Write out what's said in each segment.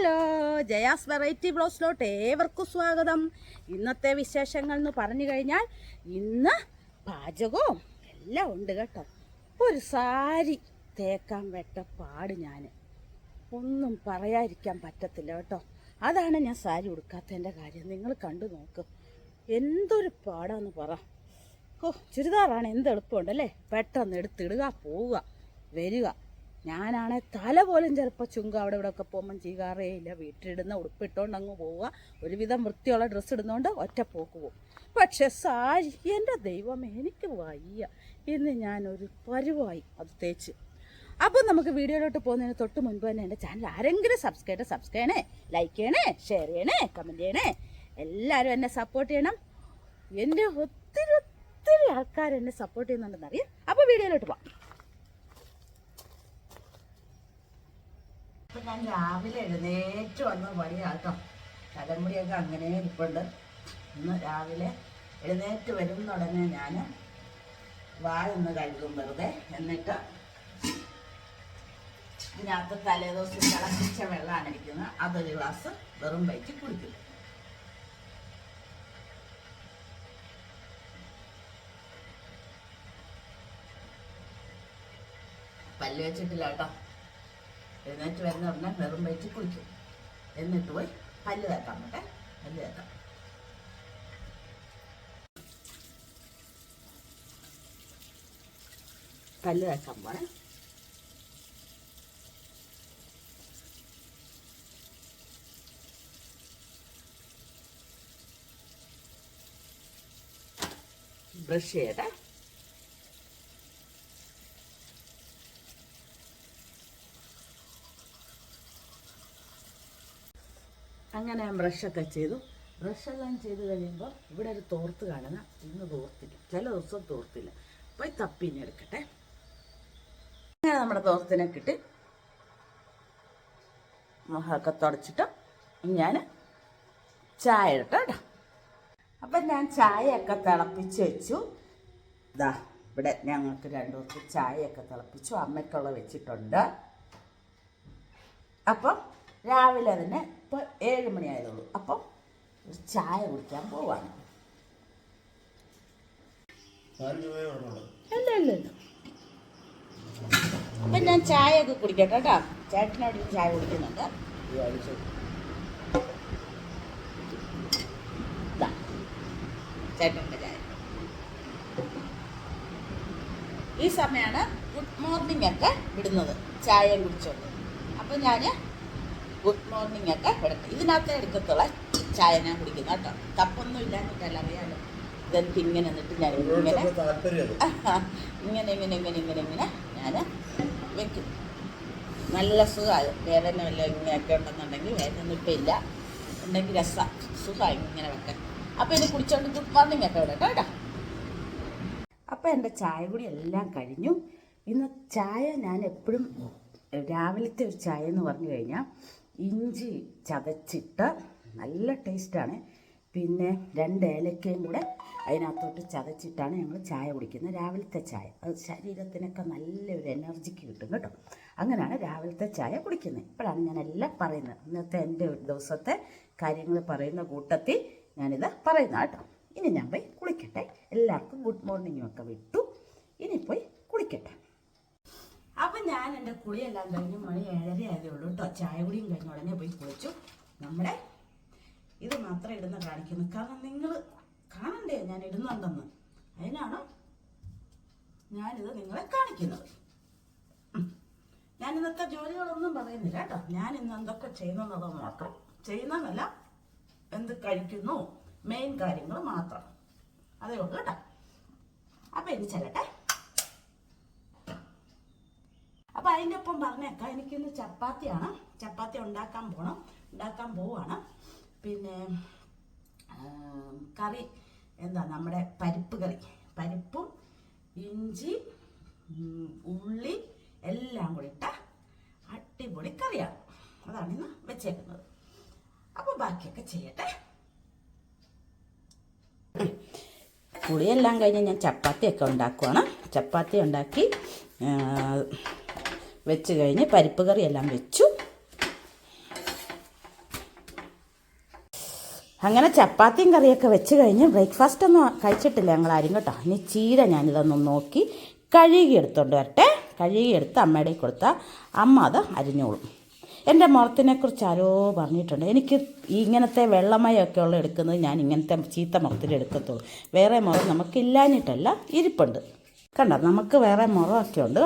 Hello Jaya's variety ബ്ലോസിലോട്ട് ഏവർക്കും സ്വാഗതം. ഇന്നത്തെ വിശേഷങ്ങൾ എന്ന് പറഞ്ഞു കഴിഞ്ഞാൽ ഇന്ന് പാചകവും എല്ലാം ഉണ്ട് കേട്ടോ. ഒരു സാരി തേക്കാൻ വെട്ട പാട് ഞാൻ ഒന്നും പറയാതിരിക്കാൻ പറ്റത്തില്ല കേട്ടോ. അതാണ് ഞാൻ സാരി ഉടുക്കാത്തതിന്റെ കാര്യം. നിങ്ങൾ കണ്ടു നോക്ക്. എന്തൊരു പാടാന്ന് പറ. ഓ ചുരിദാറാണ് എന്ത് എളുപ്പമുണ്ടല്ലേ പെട്ടെന്ന് എടുത്തിടുക പോവുക വരിക. ഞാനാണെ തല പോലും ചിലപ്പോൾ ചുങ്ക അവിടെ ഇവിടെ ഒക്കെ പോകുമ്പം ചെയ്യാറേ ഇല്ല വീട്ടിലിടുന്ന ഉടുപ്പിട്ടുകൊണ്ട് അങ്ങ് പോവുക. ഒരുവിധം വൃത്തിയുള്ള ഡ്രസ്സ് ഇടുന്നതുകൊണ്ട് ഒറ്റ പോക്ക് പോകും പക്ഷെ സാരി എന്റെ ദൈവം എനിക്ക് വയ്യ. ഇന്ന് ഞാനൊരു പരുവായി അത് തേച്ച്. അപ്പോൾ നമുക്ക് വീഡിയോയിലോട്ട് പോകുന്നതിന് തൊട്ട് മുൻപ് തന്നെ എന്റെ ചാനൽ ആരെങ്കിലും സബ്സ്ക്രൈബ് സബ്സ്ക്രൈബ് ചെയ്യണേ ലൈക്ക് ചെയ്യണേ ഷെയർ ചെയ്യണേ കമന്റ് ചെയ്യണേ. എല്ലാവരും എന്നെ സപ്പോർട്ട് ചെയ്യണം. എന്റെ ഒത്തിരി ഒത്തിരി ആൾക്കാർ എന്നെ സപ്പോർട്ട് ചെയ്യുന്നുണ്ടെന്നറിയാം അപ്പോൾ വീഡിയോയിലോട്ട് പോകാം ഇപ്പം ഞാൻ രാവിലെ എഴുന്നേറ്റ് വന്ന പണിയാട്ടോ. തലമുടിയൊക്കെ അങ്ങനെ ഇരിപ്പുണ്ട്. ഇന്ന് രാവിലെ എഴുന്നേറ്റ് വരുന്ന ഉടനെ ഞാൻ വായൊന്ന് കഴുകും വെറുതെ. എന്നിട്ട് ഇതിനകത്ത് തലേദിവസം തിളപ്പിച്ച വെള്ളമാണ് ഇരിക്കുന്നത്. അതൊരു ഗ്ലാസ് വെറും വയറ്റി കുടിക്കും. പല്ല് വെച്ചിട്ടില്ല കേട്ടോ. എഴുന്നേറ്റ് വരുന്ന ഉടനെ വെറും വയറ്റി കുളിക്കും. എന്നിട്ട് പോയി പല്ല് തേക്കാം കേട്ടെ പല്ല് തേക്കാം. പല്ല് തേക്കാൻ പോണേ ബ്രഷ് ചെയ്യട്ടെ. അങ്ങനെ ഞാൻ ബ്രഷൊക്കെ ചെയ്തു. ബ്രഷെല്ലാം ചെയ്ത് കഴിയുമ്പോൾ ഇവിടെ ഒരു തോർത്ത് കാണുന്ന ഇന്ന് തോർത്തില്ല. ചില ദിവസം തോർത്തില്ല. പോയി തപ്പിനെ എടുക്കട്ടെ. അങ്ങനെ നമ്മുടെ തോർത്തിനെ കിട്ടി. മുഖമൊക്കെ തുടച്ചിട്ട് ഞാൻ ചായ കേട്ടോ. അപ്പം ഞാൻ ചായയൊക്കെ തിളപ്പിച്ച് വെച്ചു. ഇതാ ഇവിടെ ഞങ്ങൾക്ക് രണ്ടു ദിവസം ചായയൊക്കെ തിളപ്പിച്ചു. അമ്മയ്ക്കുള്ള വെച്ചിട്ടുണ്ട്. അപ്പം രാവിലെ തന്നെ ഇപ്പോൾ ഏഴ് മണിയായതുള്ളൂ. അപ്പം ഒരു ചായ കുടിക്കാൻ പോവാണ്. അപ്പൊ ഞാൻ ചായ ചായയൊക്കെ കുടിക്കട്ടെ കേട്ടോ. ചേട്ടനോട് ചായ കുടിക്കുന്നുണ്ട്. ചേട്ടന്റെ ചായ. ഈ സമയമാണ് ഗുഡ് മോർണിംഗ് ഒക്കെ വിടുന്നത്. ചായ കുടിച്ചോണ്ട്. അപ്പം ഞാൻ ഗുഡ് മോർണിംഗ് ഒക്കെ കൊടുക്കും. ഇതിനകത്ത് എടുക്കത്തുള്ള ചായ ഞാൻ കുടിക്കുന്നു കേട്ടോ. തപ്പൊന്നും ഇല്ലാന്നിട്ടല്ല അറിയാലോ. ഇതെനിക്ക് ഇങ്ങനെ എന്നിട്ട് ഞാൻ ഇങ്ങനെ ഇങ്ങനെ ഇങ്ങനെ ഇങ്ങനെ ഇങ്ങനെ ഇങ്ങനെ ഞാൻ വെക്കും. നല്ല സുഖമാണ് വേദന വല്ല ഇങ്ങനെയൊക്കെ ഉണ്ടെന്നുണ്ടെങ്കിൽ വേദന ഇപ്പം ഇല്ല. ഉണ്ടെങ്കിൽ രസം. സുഖമായി ഇങ്ങനെ വെക്കാൻ. അപ്പോൾ ഇത് കുടിച്ചോണ്ട് ഗുഡ് മോർണിംഗ് ഒക്കെ ഇവിടെ കേട്ടോ. അപ്പോൾ എന്റെ ചായ കൂടി എല്ലാം കഴിഞ്ഞു. ഇന്ന് ചായ ഞാൻ എപ്പോഴും രാവിലത്തെ ഒരു ചായ എന്ന് പറഞ്ഞു കഴിഞ്ഞാൽ ഇഞ്ചി ചതച്ചിട്ട് നല്ല ടേസ്റ്റാണ്. പിന്നെ രണ്ട് ഏലക്കയും കൂടെ അതിനകത്തോട്ട് ചതച്ചിട്ടാണ് ഞങ്ങൾ ചായ കുടിക്കുന്നത്. രാവിലത്തെ ചായ. അത് ശരീരത്തിനൊക്കെ നല്ലൊരു എനർജിക്ക് കിട്ടും കേട്ടോ. അങ്ങനെയാണ് രാവിലത്തെ ചായ കുടിക്കുന്നത്. ഇപ്പോഴാണ് ഞാൻ എല്ലാം പറയുന്നത്. ഇന്നത്തെ എന്റെ ദിവസത്തെ കാര്യങ്ങൾ പറയുന്ന കൂട്ടത്തിൽ ഞാനിത് പറയുന്ന കേട്ടോ. ഇനി ഞാൻ പോയി കുളിക്കട്ടെ. എല്ലാവർക്കും ഗുഡ് മോർണിംഗ് ഒക്കെ വിട്ടു. ഇനി പോയി കുളിക്കട്ടെ. അപ്പം ഞാൻ എന്റെ കുളിയെല്ലാം കഴിഞ്ഞ് മണി ഏഴര ആയതേ ഉള്ളൂ കേട്ടോ. ചായ കുടിയും കഴിഞ്ഞ ഉടനെ പോയി കുളിച്ചു. നമ്മുടെ ഇത് മാത്രം ഇടുന്ന കാണിക്കുന്നു. കാരണം നിങ്ങൾ കാണണ്ടേ? ഞാൻ ഇടുന്നുണ്ടെന്ന് അതിനാണ് ഞാനിത് നിങ്ങളെ കാണിക്കുന്നത്. ഞാൻ ഇന്നത്തെ ജോലികളൊന്നും പറയുന്നില്ല കേട്ടോ. ഞാൻ ഇന്ന് എന്തൊക്കെ ചെയ്യുന്നത് മാത്രം. ചെയ്യുന്നതല്ല എന്ത് കഴിക്കുന്നു മെയിൻ കാര്യങ്ങൾ മാത്രം. അതേ ഉള്ളൂ കേട്ടോ. അപ്പം ഇനി ചെല്ലട്ടെ അപ്പൊ അതിന്റെ ഒപ്പം പറഞ്ഞേക്കാം എനിക്കിന്ന് ചപ്പാത്തിയാണ്. ചപ്പാത്തി ഉണ്ടാക്കാൻ പോകണം ഉണ്ടാക്കാൻ പോവാണ്. പിന്നെ കറി എന്താ നമ്മുടെ പരിപ്പ് കറി. പരിപ്പും ഇഞ്ചി ഉള്ളി എല്ലാം കൂടി ഇട്ട അടിപൊളി കറിയാണ്. അതാണ് ഇന്ന് വെച്ചേക്കുന്നത്. അപ്പോൾ ബാക്കിയൊക്കെ ചെയ്യട്ടെ. പുളിയെല്ലാം കഴിഞ്ഞ് ഞാൻ ചപ്പാത്തിയൊക്കെ ഉണ്ടാക്കുവാണ്. ചപ്പാത്തി ഉണ്ടാക്കി വെച്ച് കഴിഞ്ഞ് പരിപ്പ് കറി എല്ലാം വെച്ചു. അങ്ങനെ ചപ്പാത്തിയും കറിയൊക്കെ വെച്ച് കഴിഞ്ഞ് ബ്രേക്ക്ഫാസ്റ്റ് ഒന്നും കഴിച്ചിട്ടില്ല ഞങ്ങൾ ആരും കേട്ടോ. ഇനി ചീര ഞാനിതൊന്നും നോക്കി കഴുകി എടുത്തോണ്ട് വരട്ടെ. കഴുകി എടുത്ത് അമ്മയുടെ കൊടുത്താൽ അമ്മ അത് അരിഞ്ഞോളും. എന്റെ മുഖത്തിനെക്കുറിച്ച് ആരോ പറഞ്ഞിട്ടുണ്ട്. എനിക്ക് ഇങ്ങനത്തെ വെള്ളമയൊക്കെ ഉള്ള എടുക്കുന്നത് ഞാൻ ഇങ്ങനത്തെ ചീത്ത മുറത്തിൽ എടുക്കത്തുള്ളൂ. വേറെ മുറം നമുക്കില്ലാഞ്ഞിട്ടല്ല ഇരിപ്പുണ്ട്. കണ്ടോ? നമുക്ക് വേറെ മുറമൊക്കെ ഉണ്ട്.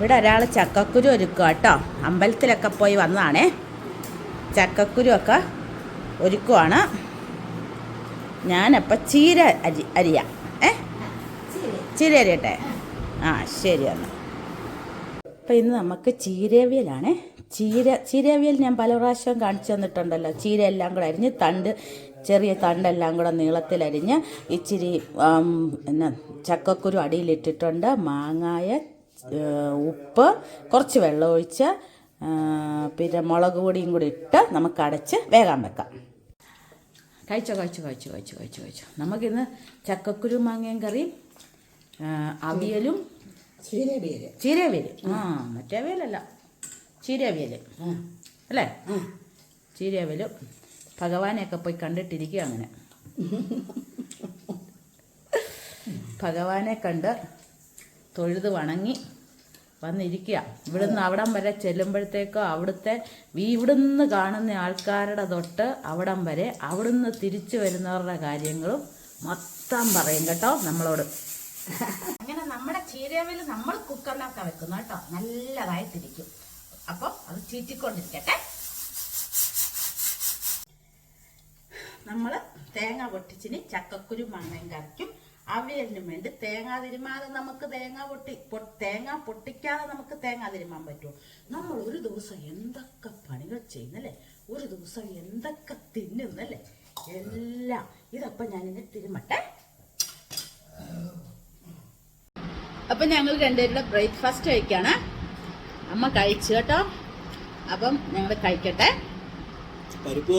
ഇവിടെ ഒരാൾ ചക്കക്കുരു ഒരുക്കുക കേട്ടോ. അമ്പലത്തിലൊക്കെ പോയി വന്നതാണേ. ചക്കക്കുരു ഒക്കെ ഒരുക്കുവാണ്. ഞാനപ്പോൾ ചീര അരി അരിയാം. ഏ? ചീര അരിയട്ടെ? ആ ശരി എന്നാൽ അപ്പോൾ ഇന്ന് നമുക്ക് ചീരവിയലാണ്. ചീര ചീരവിയൽ ഞാൻ പല പ്രാവശ്യം കാണിച്ചു തന്നിട്ടുണ്ടല്ലോ. ചീര എല്ലാം കൂടെ അരിഞ്ഞ് തണ്ട് ചെറിയ തണ്ടെല്ലാം കൂടെ നീളത്തിലരിഞ്ഞ് ഇച്ചിരി എന്നാ ചക്കക്കുരു അടിയിലിട്ടിട്ടുണ്ട്. മാങ്ങായ ഉപ്പ് കുറച്ച് വെള്ളം ഒഴിച്ച് പിന്നെ മുളക് പൊടിയും കൂടി ഇട്ട് നമുക്ക് അടച്ച് വേഗം വെക്കാം. കഴിച്ചോ കഴിച്ചോ കഴിച്ചോ കഴിച്ചോ കഴിച്ചോ കഴിച്ചോ. നമുക്കിന്ന് ചക്കക്കുരു മാങ്ങയും കറിയും അവിയലും ചീരവിയൽ. ചീരവേൽ ആ മറ്റേ അവിയലല്ല. ചീരവിയൽ. അല്ലേ? ചീരവിയൽ. ഭഗവാനെയൊക്കെ പോയി കണ്ടിട്ടിരിക്കുക അങ്ങനെ. ഭഗവാനെ കണ്ട് തൊഴുത് വണങ്ങി വന്നിരിക്കുക ഇവിടുന്ന് അവിടം വരെ ചെല്ലുമ്പോഴത്തേക്കോ അവിടുത്തെ ഇവിടുന്ന് കാണുന്ന ആൾക്കാരുടെ തൊട്ട് അവിടം വരെ അവിടുന്ന് തിരിച്ചു വരുന്നവരുടെ കാര്യങ്ങളും മൊത്തം പറയും കേട്ടോ നമ്മളോട്. അങ്ങനെ നമ്മുടെ ചീരവിൽ നമ്മൾ കുക്കറിനൊക്കെ വെക്കുന്നു കേട്ടോ. നല്ലതായി തിരിക്കും അപ്പോൾ അത് ചീറ്റിക്കൊണ്ടിരിക്കട്ടെ. നമ്മൾ തേങ്ങ പൊട്ടിച്ചിന് ചക്കക്കുരു മണ്ണയും കറിക്കും. അവിയലിനും വേണ്ടി തേങ്ങ തിരുമാതെ നമുക്ക് തേങ്ങ പൊട്ടി തേങ്ങ പൊട്ടിക്കാതെ നമുക്ക് തേങ്ങ തിരുമാൻ പറ്റുമോ? നമ്മൾ ഒരു ദിവസം എന്തൊക്കെ പണികൾ ചെയ്യുന്നല്ലേ? ഒരു ദിവസം എന്തൊക്കെ തിന്നുന്നല്ലേ? എല്ലാം. ഇതപ്പം ഞാനിങ്ങനെ തിരുമട്ടെ. അപ്പം ഞങ്ങൾ രണ്ടുപേരുടെ ബ്രേക്ക്ഫാസ്റ്റ് കഴിക്കാണ്. അമ്മ കഴിച്ചു കേട്ടോ. അപ്പം ഞങ്ങൾ കഴിക്കട്ടെ. പരിപ്പ്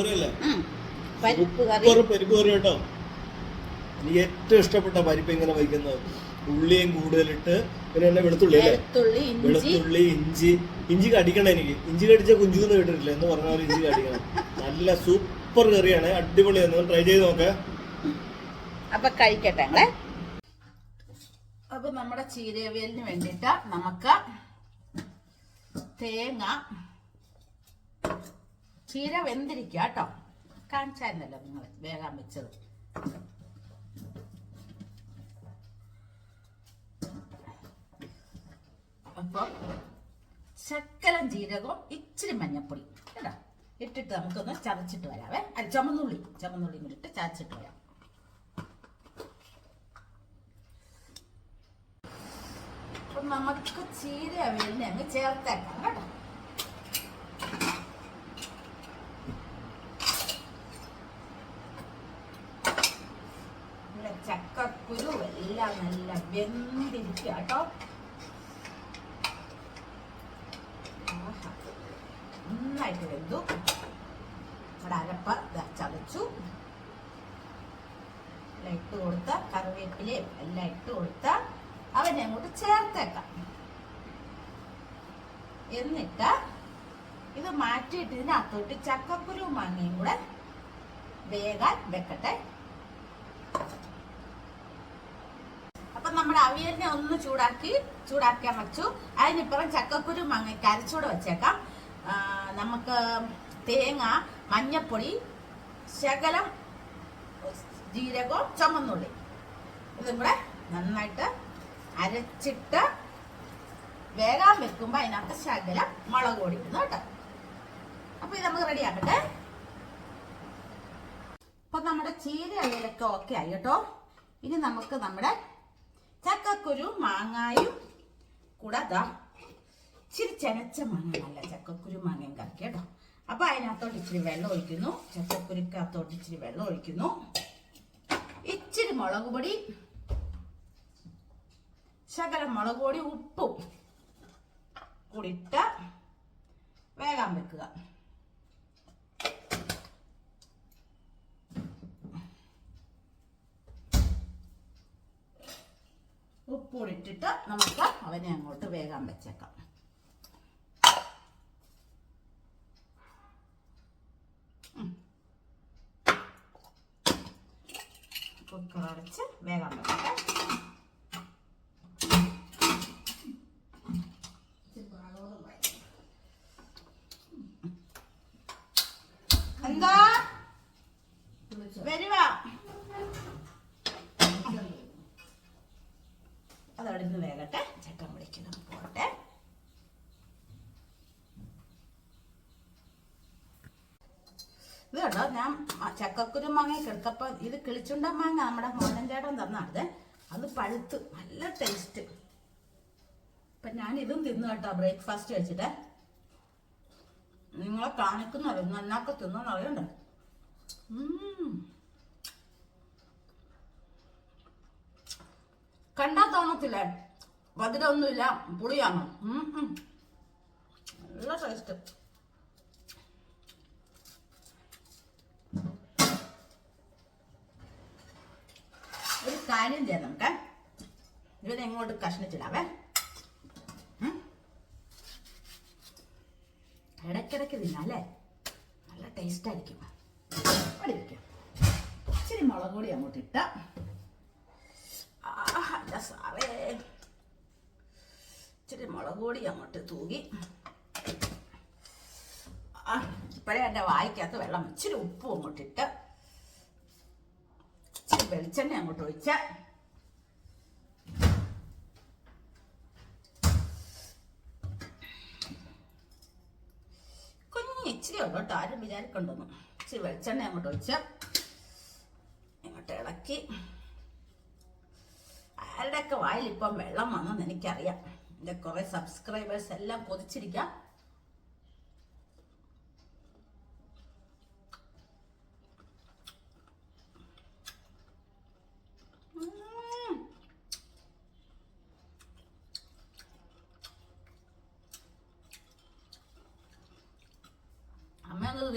ഉം. പരിപ്പ് കറി പരിപ്പ് കറി കേട്ടോ. എനിക്ക് ഏറ്റവും ഇഷ്ടപ്പെട്ട പരിപ്പ് എങ്ങനെ വയ്ക്കുന്നത്? ഉള്ളിയും കൂടുതലിട്ട് പിന്നെ എന്നെ വെളുത്തുള്ളി അല്ലേ? വെളുത്തുള്ളി ഇഞ്ചി. ഇഞ്ചി. കടിക്കണം എനിക്ക്. ഇഞ്ചി കടിച്ച കുഞ്ചുന്ന് കേട്ടിട്ടില്ല? എന്ന് പറഞ്ഞ പോലെ ഇഞ്ചി കടിക്കണം. നല്ല സൂപ്പർ കറിയാണ്. അടിപൊളിയാണ് ട്രൈ ചെയ്ത് നോക്ക. അപ്പൊ കഴിക്കട്ടെ അപ്പൊ നമ്മുടെ ചീരവേലിന് വേണ്ടിയിട്ട് നമുക്ക് തേങ്ങ ചീര വെന്തിരിക്കാട്ടോ കേട്ടോ. കാണിച്ചായിരുന്നല്ലോ നിങ്ങൾ വേഗം വെച്ചത്. അപ്പൊ ശക്കലം ജീരകവും ഇച്ചിരി മഞ്ഞപ്പൊടി കേട്ടോ. ഇട്ടിട്ട് നമുക്കൊന്ന് ചതച്ചിട്ട് വരാവേ. അല്ല ചമന്നുള്ളി. ചുമന്നുള്ളി കൂടി ഇട്ട് ചതച്ചിട്ട് വരാം. അപ്പൊ നമുക്ക് ചീര അവിയലിനെ അങ്ങ് ചേർത്തേക്കാം കേട്ടോ. ചക്കക്കുരു എല്ലാം നല്ല വെന്തിരിക്കുക കേട്ടോ ആഹാ. നന്നായിട്ട് വെന്തു നമ്മുടെ അരപ്പ ചതച്ചു. എല്ലാം ഇട്ട് കൊടുത്ത കറിവേപ്പിലയും എല്ലാം ഇട്ട് കൊടുത്ത അവനെ അങ്ങോട്ട് ചേർത്തേക്കാം. എന്നിട്ട് ഇത് മാറ്റിയിട്ട് ഇതിനകത്തോട്ട് ചക്കക്കുരു മാങ്ങയും കൂടെ വേകാൻ വെക്കട്ടെ. അപ്പൊ നമ്മുടെ അവിയലിനെ ഒന്ന് ചൂടാക്കി ചൂടാക്കാൻ വെച്ചു അതിനിപ്പുറം ചക്കക്കുരു മാങ്ങയ്ക്ക് അരച്ചൂടെ വെച്ചേക്കാം. നമുക്ക് തേങ്ങ മഞ്ഞപ്പൊടി ശകലം ജീരകവും ചുമന്നുള്ളി. ഇതും കൂടെ നന്നായിട്ട് അരച്ചിട്ട് വേഗം വെക്കുമ്പോൾ അതിനകത്ത് ശകലം മുളക് പൊടി ഇടുന്നു കേട്ടോ. അപ്പൊ ഇത് നമുക്ക് റെഡി ആക്കട്ടെ. അപ്പൊ നമ്മുടെ ചീര അയലൊക്കെ ഓക്കെ ആയി കേട്ടോ. ഇനി നമുക്ക് നമ്മുടെ ചക്കക്കുരു മാങ്ങായും കൂടെ ഇച്ചിരി ചെനച്ച മാങ്ങ നല്ല ചക്കക്കുരു മാങ്ങയും കറി കേട്ടോ. അപ്പൊ അതിനകത്തോട്ട് ഇച്ചിരി വെള്ളം ഒഴിക്കുന്നു. ചക്കക്കുരുക്കകത്തോട്ട് ഇച്ചിരി വെള്ളം ഒഴിക്കുന്നു. ഇച്ചിരി മുളക് പൊടി ശകലം മുളക് പൊടി ഉപ്പും കൂടിയിട്ട് വേഗം വെക്കുക. ഉപ്പ് കൂടി ഇട്ടിട്ട് നമുക്ക് അവനെ അങ്ങോട്ട് വേഗം വെച്ചേക്കാം. കുക്കർ അടച്ച് വേഗം വെക്കട്ടെ എന്താ വരുവാ അതവിടെ നിന്ന് വേഗട്ടെ ചക്കം പിടിക്കണം പോട്ടെ ഇത് കേട്ടോ ഞാൻ ചക്കക്കുരു മാങ്ങ കിടക്കപ്പോ ഇത് കിളിച്ചുണ്ട മാങ്ങ നമ്മുടെ മോഹൻ ചേട്ടൻ തന്നാണ് അത് പഴുത്ത് നല്ല ടേസ്റ്റ് അപ്പൊ ഞാൻ ഇതും തിന്നു കേട്ടോ ബ്രേക്ക്ഫാസ്റ്റ് വെച്ചിട്ട് നിങ്ങളെ കാണിക്കുന്നറിയോ നന്നാക്ക തിന്നറിയണ്ടേ കണ്ടാ തോന്നത്തില്ലേ? മധുരമൊന്നുമില്ല പുളിയാണ്. നല്ല ടേസ്റ്റ് കാര്യം ചെയ്യാം നമുക്ക് ഇതിനെ ഇങ്ങോട്ട് കഷ്ണിച്ചിടാവേ. ഇടയ്ക്കിടയ്ക്ക് തിന്നാലേ നല്ല ടേസ്റ്റ് ആയിരിക്കും. അവിടെ ഇരിക്കാം. ഇച്ചിരി മുളക് പൊടി അങ്ങോട്ട് ഇട്ട. ആഹാ, സാറേ. ഇച്ചിരി മുളക് പൊടി അങ്ങോട്ട് തൂകി. ഇപ്പോഴേ എന്റെ വായിക്കകത്ത് വെള്ളം ഇച്ചിരി ഉപ്പും അങ്ങോട്ട് ഇട്ട്. ഇച്ചിരി വെളിച്ചെണ്ണ അങ്ങോട്ട് ഒഴിച്ച. ഇച്ചിരി ഉള്ളു കേട്ടോ ആരും വിചാരിക്കണ്ടെന്നു. ഇച്ചിരി വെളിച്ചെണ്ണ അങ്ങോട്ട് ഒഴിച്ച ഇങ്ങോട്ട് ഇളക്കി. ആരുടെയൊക്കെ വായിൽ ഇപ്പം വെള്ളം വന്നെന്ന് എനിക്കറിയാം. എന്റെ കുറെ സബ്സ്ക്രൈബേഴ്സ് എല്ലാം കൊതിച്ചിരിക്കാം.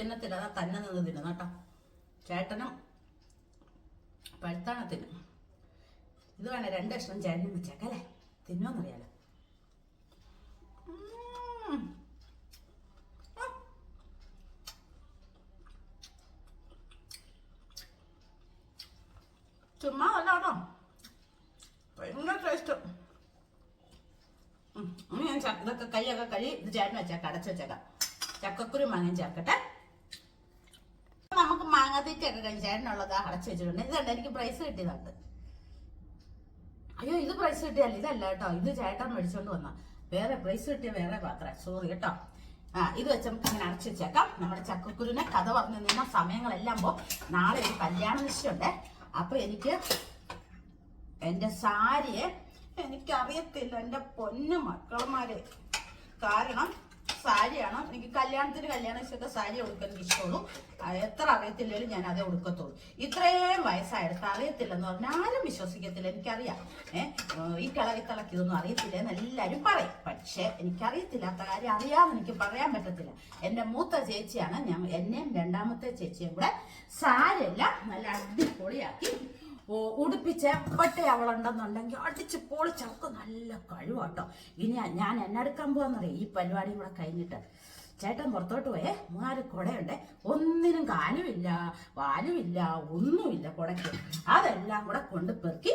തിന്നത്തില്ല. അതാ തന്നെ നിന്ന് തിന്നുന്നു കേട്ടോ. ചേട്ടനും പഴുത്താണ് തിന്നും ഇത് വേണേ രണ്ട് കഷ്ണം ചേട്ടനും വെച്ചേക്കല്ലേ തിന്നോന്നറിയാലോ. ചുമ്മാ അല്ല കേട്ടോ. ഭയങ്കര ടേസ്റ്റ് ഞാൻ ഇതൊക്കെ കൈയൊക്കെ കഴി ഇത് ചേട്ടൻ വെച്ചേക്കാം അടച്ചു വെച്ചേക്കാം. ചക്കക്കുരു മാങ്ങയും ചേർക്കട്ടെ നമുക്ക് മാങ്ങ തീറ്റയൊക്കെ കഴിച്ച് ചേട്ടനുള്ളത് അടച്ചു വെച്ചിട്ടുണ്ട്. ഇതുണ്ട് എനിക്ക് പ്രൈസ് കിട്ടിയതുണ്ട്. അയ്യോ ഇത് പ്രൈസ് കിട്ടിയല്ല ഇതല്ല കേട്ടോ. ഇത് ചേട്ടൻ മേടിച്ചോണ്ട് വന്ന. വേറെ പ്രൈസ് കിട്ടിയ വേറെ പാത്രം. സോറി കേട്ടോ. ആ ഇത് വെച്ച് നമുക്ക് ഇങ്ങനെ അടച്ചു വെച്ചേക്കാം. നമ്മുടെ ചക്കക്കുരുവിനെ കഥ പറഞ്ഞു നിന്ന സമയങ്ങളെല്ലാം പോ നാളെ ഒരു കല്യാണ നിശ്ചയുണ്ട് അപ്പൊ എനിക്ക് എന്റെ സാരിയെ എനിക്കറിയത്തില്ല. എന്റെ പൊന്നു മക്കളമാരെ കാരണം സാരിയാണ്? എനിക്ക് കല്യാണത്തിന് കല്യാണ ദിവസമൊക്കെ സാരി ഉടുക്കാൻ ഇഷ്ടമുള്ളൂ. എത്ര അറിയത്തില്ലെങ്കിലും ഞാൻ അതേ ഉടുക്കത്തുള്ളൂ. ഇത്രയും വയസ്സായിട്ട് അറിയത്തില്ലെന്ന് പറഞ്ഞാൽ ആരും വിശ്വസിക്കത്തില്ല എനിക്കറിയാം. ഏഹ് ഈ കിളകി തിളക്കിയതൊന്നും അറിയത്തില്ല എന്ന് എല്ലാവരും പറയും. പക്ഷെ എനിക്കറിയത്തില്ലാത്ത കാര്യം അറിയാമെന്ന് എനിക്ക് പറയാൻ പറ്റത്തില്ല. എന്റെ മൂത്ത ചേച്ചിയാണ് ഞാൻ എന്നെയും രണ്ടാമത്തെ ചേച്ചിയും കൂടെ സാരിയെല്ലാം നല്ല അടിപൊളിയാക്കി ഉടുപ്പിച്ച് എപ്പട്ടെ അവളുണ്ടെന്നുണ്ടെങ്കിൽ അടിച്ച് പൊളിച്ച് അവൾക്ക് നല്ല കഴിവാട്ടോ. ഇനി ഞാൻ എന്നെടുക്കാൻ പോവാന്നറിയാം? ഈ പരിപാടിയും കൂടെ കഴിഞ്ഞിട്ട്. ചേട്ടൻ പുറത്തോട്ട് പോയേ. മൂന്നാൽ കുടയുണ്ട്. ഒന്നിനും കാലുമില്ല വാലുമില്ല ഒന്നുമില്ല കുടയ്ക്ക്. അതെല്ലാം കൂടെ കൊണ്ട് പെറുക്കി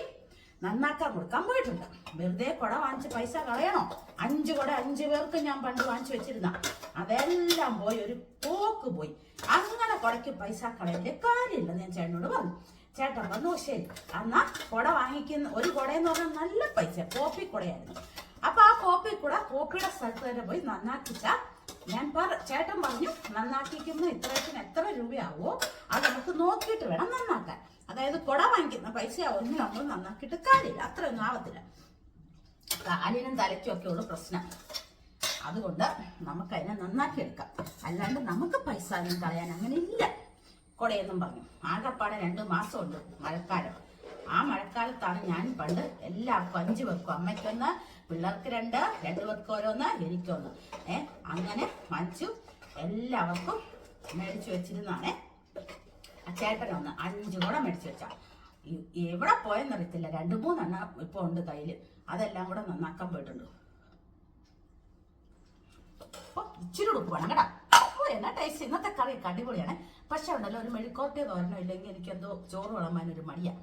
നന്നാക്കാൻ കൊടുക്കാൻ പോയിട്ടുണ്ട്. വെറുതെ കുട വാങ്ങിച്ച് പൈസ കളയണോ? അഞ്ച് കുട അഞ്ച് പേർക്ക് ഞാൻ പണ്ട് വാങ്ങിച്ചു വെച്ചിരുന്ന. അതെല്ലാം പോയി ഒരു പോക്ക് പോയി. അങ്ങനെ കുടയ്ക്ക് പൈസ കളയേണ്ട കാര്യമില്ല ഞാൻ ചേട്ടനോട് പറഞ്ഞു. ചേട്ടൻ വന്നു "ഓ, ശരി. എന്നാ കുട വാങ്ങിക്കുന്ന ഒരു കുടയെന്ന് പറഞ്ഞാൽ നല്ല പൈസ കോപ്പി കുടയായിരുന്നു. അപ്പൊ ആ കോപ്പി കുട കോപ്പിയുടെ സ്ഥലത്ത് തന്നെ പോയി നന്നാക്കിച്ച ഞാൻ പറ ചേട്ടൻ പറഞ്ഞു നന്നാക്കിക്കുന്ന ഇത്രത്തിന് എത്ര രൂപയാവോ അത് നമുക്ക് നോക്കിയിട്ട് വേണം നന്നാക്കാൻ. അതായത് കുട വാങ്ങിക്കുന്ന പൈസ ഒന്നും നമ്മൾ നന്നാക്കിയിട്ട് കാര്യമില്ല അത്രയൊന്നും ആവത്തില്ല. കാലിനും തലയ്ക്കും ഒക്കെ ഉള്ളു പ്രശ്നം. അതുകൊണ്ട് നമുക്ക് അതിനെ നന്നാക്കി എടുക്കാം അല്ലാണ്ട് നമുക്ക് പൈസ ഒന്നും കളയാൻ അങ്ങനെ ഇല്ല. കുടയെന്നും പറഞ്ഞു. ആകെപ്പാടെ രണ്ട് മാസമുണ്ട് മഴക്കാലം. ആ മഴക്കാലത്താണ് ഞാൻ പണ്ട് എല്ലാവർക്കും അഞ്ച് വെക്കും അമ്മയ്ക്കൊന്ന് പിള്ളേർക്ക് രണ്ട് രണ്ടു പേർക്ക് ഓരോന്ന് എനിക്കൊന്ന്. ഏ അങ്ങനെ മഞ്ചു എല്ലാവർക്കും മേടിച്ചു വെച്ചിരുന്നാണേ ചേട്ടനൊന്ന് അഞ്ചു കൂടെ മേടിച്ചു വെച്ചാ. എവിടെ പോയെന്നറിയത്തില്ല. രണ്ടു മൂന്നെണ്ണം ഇപ്പൊ ഉണ്ട് കയ്യിൽ അതെല്ലാം കൂടെ നന്നാക്കാൻ പോയിട്ടുണ്ട്. ഇച്ചിരി ഉടുപ്പ് വേണം ഓ എന്നാ ടേസ്റ്റ് ഇന്നത്തെ കറി അടിപൊളിയാണ്. പക്ഷെ ഉണ്ടല്ലോ ഒരു മെഴുക്കോട്ടെ തോരണോ ഇല്ലെങ്കിൽ എനിക്കെന്തോ ചോറ് വിളമ്പാനൊരു മടിയാ.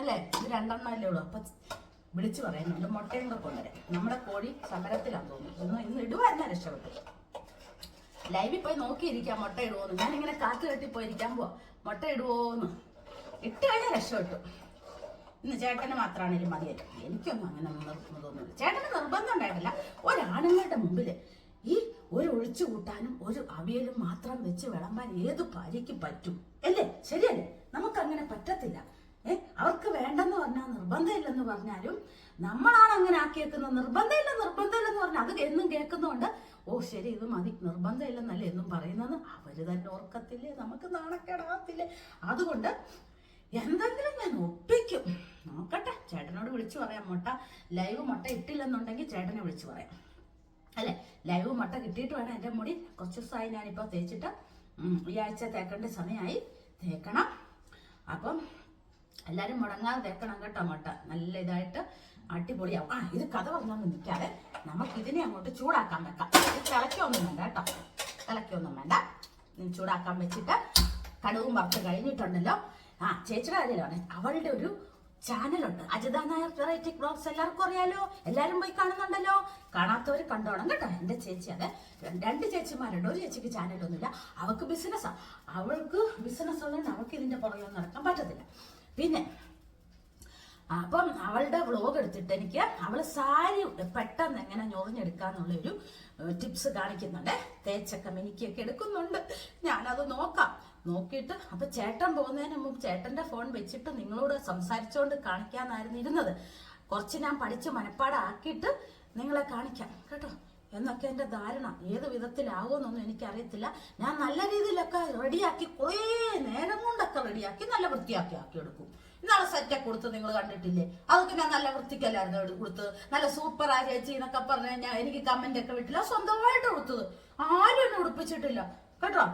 അല്ലേ? ഇത് രണ്ടെണ്ണം ഉള്ളൂ. അപ്പൊ വിളിച്ചു പറയുന്നുണ്ട് മുട്ടയും കൂടെ കൊണ്ടുവരാം നമ്മുടെ കോഴി സമരത്തിലാണ് തോന്നുന്നു. ഇന്ന് ഇന്ന് ഇടുവായിരുന്ന രക്ഷപ്പെട്ടു ലൈവിൽ പോയി നോക്കിയിരിക്കാം മുട്ട ഇടുവോന്ന്. ഞാനിങ്ങനെ കാത്തു കെട്ടി പോയിരിക്കാൻ പോവാ. മുട്ട ഇടുവോന്ന്. ഇട്ട് കഴിഞ്ഞാൽ രക്ഷപ്പെട്ടു. ഇന്ന് ചേട്ടന് മാത്രമാണെങ്കിലും മതിയല്ലോ എനിക്കൊന്നും അങ്ങനെ നിർബന്ധമൊന്നുമില്ല ചേട്ടന് നിർബന്ധം ഉണ്ടായിട്ടില്ല. ഒരാണുങ്ങളുടെ മുമ്പിൽ ഈ ഒരു ഒഴിച്ചു കൂട്ടാനും ഒരു അവിയലും മാത്രം വെച്ച് വിളമ്പാൻ ഏത് ഭാര്യയ്ക്ക് പറ്റും? അല്ലേ? ശരിയല്ലേ? നമുക്ക് അങ്ങനെ പറ്റത്തില്ല. ഏ? അവർക്ക് വേണ്ടെന്ന് പറഞ്ഞാൽ നിർബന്ധമില്ലെന്ന് പറഞ്ഞാലും നമ്മളാണ് അങ്ങനെ ആക്കിയേക്കുന്നത്. നിർബന്ധമില്ല നിർബന്ധമില്ലെന്ന് പറഞ്ഞാൽ അത് എന്നും കേൾക്കുന്നതുകൊണ്ട് ഓ ശരി ഇത് മതി. നിർബന്ധമില്ലെന്നല്ല എന്നും പറയുന്നത്. അവർ തന്നെ ഓർക്കത്തില്ലേ? നമുക്ക് നാണക്കേടാകത്തില്ലേ? അതുകൊണ്ട് എന്തെങ്കിലും ഞാൻ ഒപ്പിക്കും. നോക്കട്ടെ ചേട്ടനോട് വിളിച്ചു പറയാം. മുട്ട ലൈവ് മുട്ട ഇട്ടില്ലെന്നുണ്ടെങ്കിൽ ചേട്ടനെ വിളിച്ചു പറയാം. അല്ലെ? ലൈവ് മുട്ട കിട്ടിയിട്ട് വേണം എന്റെ മുടി. കുറച്ച് ദിവസമായി ഞാനിപ്പോൾ തേച്ചിട്ട് ഈ ആഴ്ച തേക്കേണ്ട സമയമായി. തേക്കണം. അപ്പം എല്ലാവരും മുടങ്ങാതെ തേക്കണം കേട്ടോ മുട്ട. നല്ല ഇതായിട്ട് അടിപൊളിയാവും ആ ഇത് കഥ പറഞ്ഞൊന്നും നിൽക്കാതെ നമുക്ക് ഇതിനെ അങ്ങോട്ട് ചൂടാക്കാൻ വെക്കാം. തിളക്കൊന്നും വേണ്ട കേട്ടോ. തിളക്കൊന്നും വേണ്ട. ചൂടാക്കാൻ വെച്ചിട്ട് കടുവും വറുത്ത് കഴിഞ്ഞിട്ടുണ്ടല്ലോ. ആ ചേച്ചിയുടെ കാര്യമാണ് അവളുടെ ഒരു ചാനലുണ്ട്. അജിത നായർ വെറൈറ്റി ബ്ലോഗ്സ് എല്ലാവർക്കും അറിയാലോ? എല്ലാവരും പോയി കാണുന്നുണ്ടല്ലോ? കാണാത്തവർ കണ്ടോണം കേട്ടോ. എന്റെ ചേച്ചി അതെ. രണ്ട് ചേച്ചിമാരുണ്ട്. ഒരു ചേച്ചിക്ക് ചാനലൊന്നുമില്ല. അവൾക്ക് ബിസിനസ്സാണ് അവൾക്ക് ബിസിനസ് ഉള്ളതുകൊണ്ട് അവൾക്ക് ഇതിന്റെ പുറകെ നടക്കാൻ പറ്റത്തില്ല. പിന്നെ അപ്പം അവളുടെ വ്ലോഗ് എടുത്തിട്ട് എനിക്ക് അവൾ സാരി പെട്ടെന്ന് എങ്ങനെ ഞൊറിഞ്ഞെടുക്കാന്നുള്ള ഒരു ടിപ്സ് കാണിക്കുന്നുണ്ട്. തേച്ചൊക്കെ മിനിക്കൊക്കെ എടുക്കുന്നുണ്ട്. ഞാനത് നോക്കാം. നോക്കിയിട്ട് അപ്പൊ ചേട്ടൻ പോകുന്നതിന് മുമ്പ് ചേട്ടന്റെ ഫോൺ വെച്ചിട്ട് നിങ്ങളോട് സംസാരിച്ചുകൊണ്ട് കാണിക്കാന്നായിരുന്നു ഇരുന്നത്. കുറച്ച് ഞാൻ പഠിച്ച് മനപ്പാടാക്കിയിട്ട് നിങ്ങളെ കാണിക്കാം കേട്ടോ? എന്നൊക്കെ എന്റെ ധാരണ. ഏത് വിധത്തിലാവുമെന്നൊന്നും എനിക്കറിയത്തില്ല. ഞാൻ നല്ല രീതിയിലൊക്കെ റെഡിയാക്കി കുറേ നേരം കൊണ്ടൊക്കെ റെഡിയാക്കി നല്ല വൃത്തിയാക്കി ആക്കി ഇന്നാളെ സെറ്റൊക്കെ കൊടുത്ത് നിങ്ങൾ കണ്ടിട്ടില്ലേ? അതൊക്കെ ഞാൻ നല്ല വൃത്തിക്കല്ലായിരുന്നു എടുത്ത് കൊടുത്ത്. നല്ല സൂപ്പർ ചേച്ചി എന്നൊക്കെ പറഞ്ഞു കഴിഞ്ഞാൽ എനിക്ക് കമന്റ് ഒക്കെ വിട്ടില്ല. സ്വന്തമായിട്ട് കൊടുത്തത്. ആരും എന്നെ ഉടുപ്പിച്ചിട്ടില്ല. കേട്ടോ?